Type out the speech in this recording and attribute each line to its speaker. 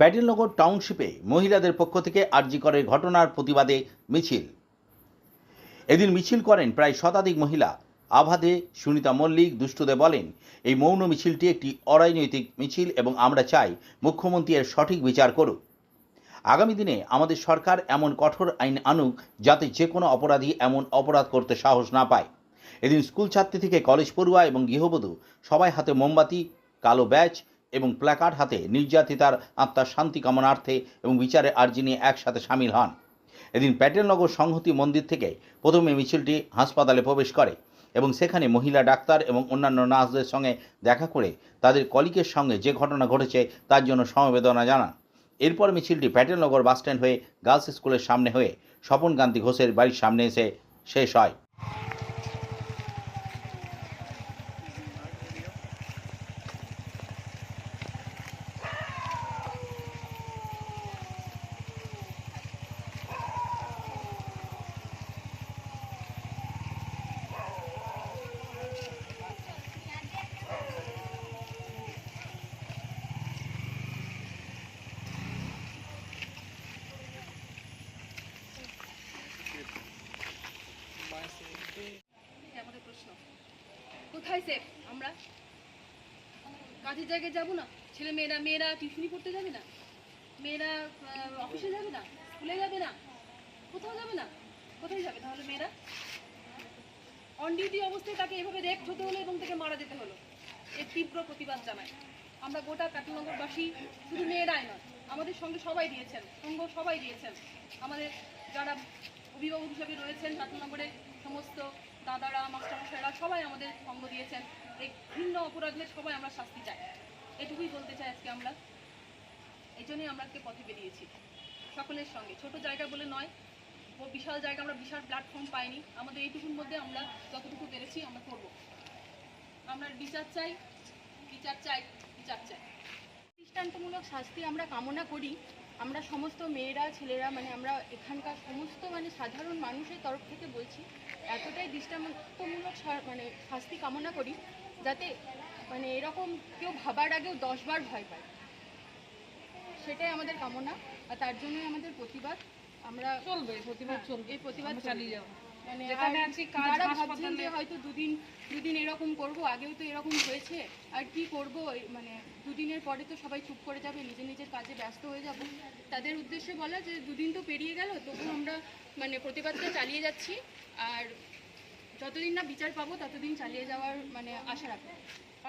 Speaker 1: প্যাটেলনগর টাউনশিপে মহিলাদের পক্ষ থেকে আর্জি করে ঘটনার প্রতিবাদে মিছিল। এদিন মিছিল করেন প্রায় শতাধিক মহিলা। আভাদে সুনিতা মল্লিক দুষ্টুদে বলেন, এই মৌন মিছিলটি একটি অরাজনৈতিক মিছিল এবং আমরা চাই মুখ্যমন্ত্রী এর সঠিক বিচার করুক। আগামী দিনে আমাদের সরকার এমন কঠোর আইন আনুক যাতে যে কোনো অপরাধী এমন অপরাধ করতে সাহস না পায়। এদিন স্কুল ছাত্রী থেকে কলেজ পড়ুয়া এবং গৃহবধূ সবাই হাতে মোমবাতি, কালো ব্যাচ এবং প্ল্যাকার্ড হাতে নির্যাতিতার আত্মার শান্তি কামনার্থে এবং বিচারে আর্জি নিয়ে একসাথে সামিল হন। এদিন প্যাটেলনগর সংহতি মন্দির থেকে প্রথমে মিছিলটি হাসপাতালে প্রবেশ করে এবং সেখানে মহিলা ডাক্তার এবং অন্যান্য নার্সদের সঙ্গে দেখা করে তাদের কলিকের সঙ্গে যে ঘটনা ঘটেছে তার জন্য সমবেদনা জানান। এরপর মিছিলটি প্যাটেলনগর বাসস্ট্যান্ড হয়ে গার্লস স্কুলের সামনে হয়ে স্বপন কান্তি ঘোষের বাড়ির সামনে এসে শেষ হয়।
Speaker 2: কোথায় সেফ আমরা? কাজের জায়গায় যাব না? ছেলে মেয়েরা মেয়েরা টিউশনি পড়তে যাবে না? মেয়েরা অফিসে যাবে না? স্কুলে যাবে না? কোথাও যাবে না? কোথায় যাবে তাহলে মেয়েরা? অন ডিউটি অবস্থায় তাকে এভাবে রেক্ট হতে হলো এবং তাকে মারা যেতে হলো। এর তীব্র প্রতিবাদ জানায় আমরা গোটা কাটিনগরবাসী শুধু মেয়েরাই নয়, আমাদের সঙ্গে সবাই দিয়েছেন, সঙ্গ সবাই দিয়েছেন। আমাদের যারা অভিভাবক হিসেবে রয়েছেন কাটিনগরে সমস্ত দাদারা, মাস্টারমশাইরা সবাই আমাদের সঙ্গ দিয়েছেন। এই ভিন্ন অপরাধের সবাই আমরা শাস্তি চাই। এটুকুই বলতে চাই আজকে আমরা। এই জন্যই আমরা আজকে পথে বেরিয়েছি। সকলের সঙ্গে। ছোট জায়গা বলে নয় বিশাল জায়গা, আমরা বিশাল প্ল্যাটফর্ম পাইনি। আমাদের এইটুকুর মধ্যে আমরা যতটুকু পেরেছি আমরা করব। আমরা বিচার চাই বিচার চাই বিচার চাই।
Speaker 3: দৃষ্টান্তমূলক শাস্তি আমরা কামনা করি। আমরা সমস্ত মেয়েরা ছেলেরা মানে আমরা এখানকার সমস্ত মানে সাধারণ মানুষের তরফ থেকে বলছি এতটাই দৃষ্টান্তমূলক মানে শাস্তি কামনা করি যাতে মানে এরকম কেউ ভাবার আগেও দশবার ভয় পায়। সেটাই আমাদের কামনা আর তার জন্যই আমাদের প্রতিবাদ। আমরা
Speaker 2: চলবে প্রতিবাদ
Speaker 3: হ্যাঁ,
Speaker 2: চলবে।
Speaker 3: এই প্রতিবাদ
Speaker 2: চালিয়ে যাব।
Speaker 3: মানে
Speaker 2: যেখানে
Speaker 3: আর
Speaker 2: কাজ
Speaker 3: যারা ভাবছেন যে হয়তো দুদিন দুদিন এরকম করব আগেও তো এরকম হয়েছে। আর কি করব? মানে দুদিনের পরে তো সবাই চুপ করে যাবে নিজের নিজের কাজে ব্যস্ত হয়ে যাব। তাদের উদ্দেশ্যে বলা যে দুদিন তো পেরিয়ে গেল তবু আমরা মানে প্রতিবাদটা চালিয়ে যাচ্ছি। আর যতদিন না বিচার পাবো ততদিন চালিয়ে যাওয়ার মানে আশা রাখব।